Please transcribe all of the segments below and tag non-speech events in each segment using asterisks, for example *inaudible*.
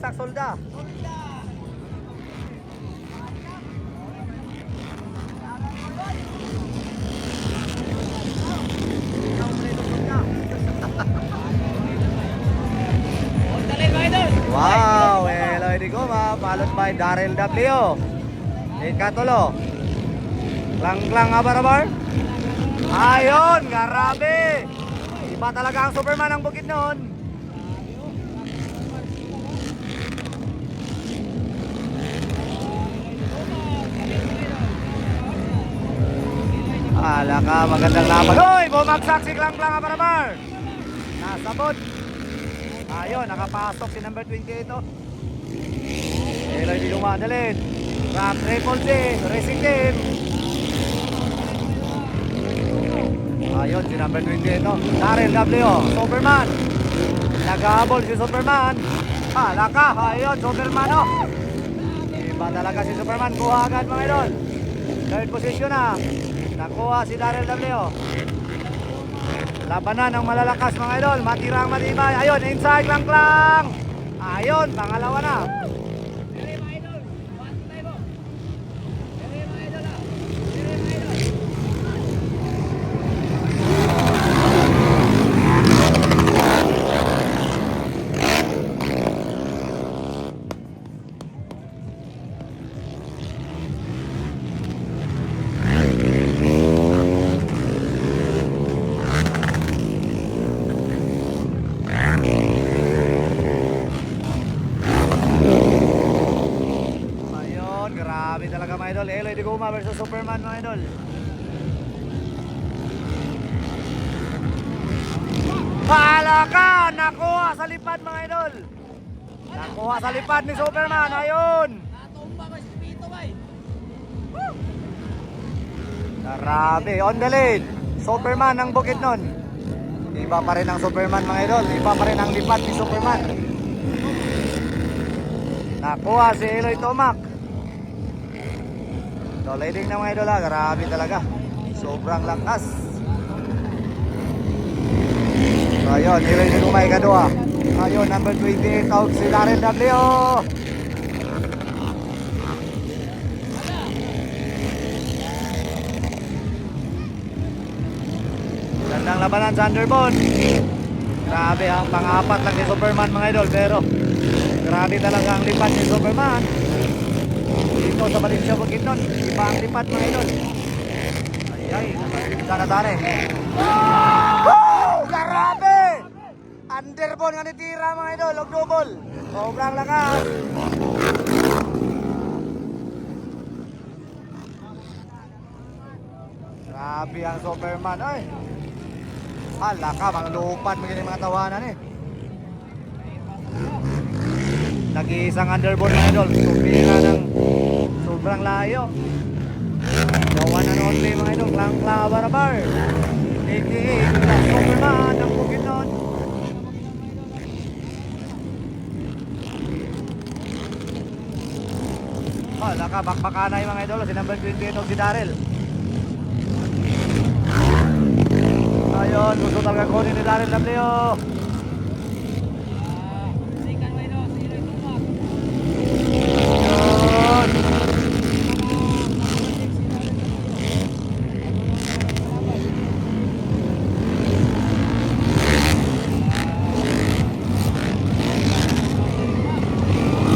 *laughs* Wow, Eloy Di Goma, followed by Daryl W. Ikatulo. Klang-klang abar-abar. Ayun, grabe. Iba talaga ang Superman ng bukid noon. Ala ka, magandang laban. Hoy, bumagsak si Klang-klang abar-abar. Nasabot. Ayun, nakapasok si number 28 ito. Eloy di lumadalin. Rock Triple J, Racing Team. Ayun, si number 28 ito. Daryl W, Superman. Naghahabol si Superman. Hala ka, ayun, Superman oh. Iba talaga si Superman. Kuha agad mga idol. Third position na. Nakuha si Daryl W. Labanan ng malalakas mga idol. Matirang matibay. Ayun, inside lang lang. Ayun, pangalawa na. Ayun, grabe talaga mga idol. Eloy de Guma versus Superman mga idol. Pala ka! Nakuha sa lipad mga idol. Nakuha sa lipad ni Superman. Ayun. Grabe. On the lead. Superman ang bukid nun. Iba pa rin ang Superman mga idol. Iba pa rin ang lipad ni Superman. Nakuha si Eloy Tomac. So, leading na mga idol ha. Grabe talaga. Sobrang lakas. So, ayun. Eloy na kumay kadua. Ayun, number 28 out si Darren W. Gandang labanan sa Underbone. Grabe ang pang-apat lang si Superman mga idol. Pero grabe talaga ang lipat ni Superman. Dito sa Valencia Bukidnon. Iba ang lipat mga idol. Ay ay, sana tane. Wow! Grabe! Underbone nga ni Tira mga idol. Og double. Sobrang lakas. Grabe ang Superman. Ay! Hala ka, mga mo yung mga tawanan eh. Nag-iisang underboard mga idol. Sumira ng sobrang layo. The one and only mga idol. Klang Klang Barabar. AKA Superman ng Bukidnon. Hala ka, bakbakanay mga idol. Si number 28 si Daryl. Ayun, gusto talaga kunin ni Daryl Lableo.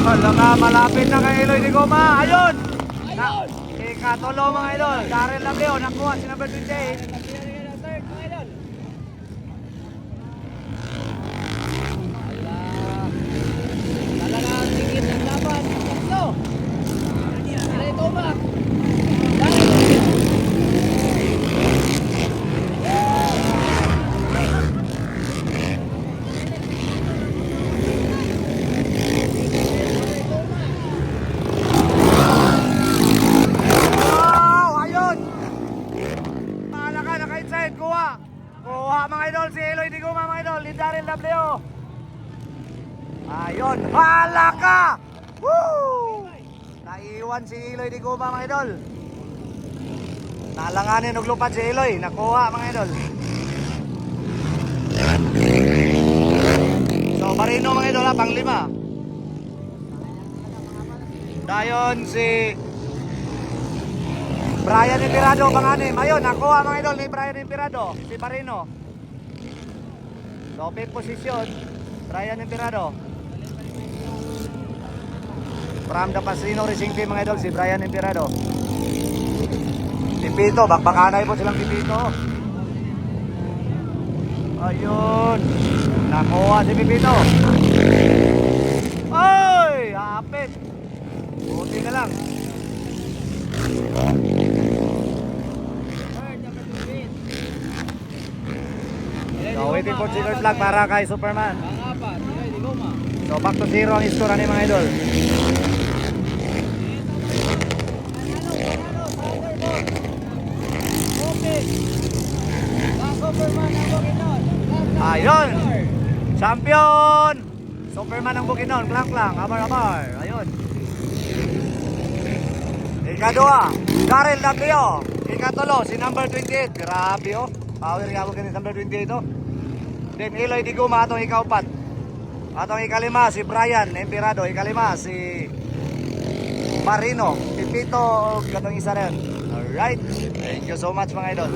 Ayun. Nga, malapit na kay Eloy de Goma. Ayun! Na, ikatulo mga idol. Daryl Lableo, nakuha si number 28. Wow! Ayun! Paala naka-inside. Kuha! Kuha mga idol. Si Eloy di Guma mga idol. Lindarin W. Ayun! Paala ka! Woo! Naiwan si Eloy di Guma mga idol. Nalanganin og lupad si Eloy. Nakuha mga idol. So, Marino mga idol ha, pang lima. Dayon si Brian Impirado, panganim. Ayun, nakuha mga idol ni Brian Impirado, si Barino. So, fifth position, Brian Impirado. From the Pasino Racing Team mga idol, si Brian Impirado. Pipito, bakbakanay po silang Pipito. Ayun, nakuha si Pipito. Ay, hapit. Buti na lang. Waiting for silver flag para kay Superman. So, back to zero ang score ni mga idol. Ayun! Champion! Superman ang Bukidnon, klang klang, abar abar. Ayun. Ikadua, Daryl W. Ikatulo, si number 28. Grabe oh. Power nga ni number 28 oh. Then Eloy Diguma atong ikaupat. Atong ikalima si Brian Empirado, ikalima si Marino, Pipito, katong isa rin. Alright. Thank you so much mga idol.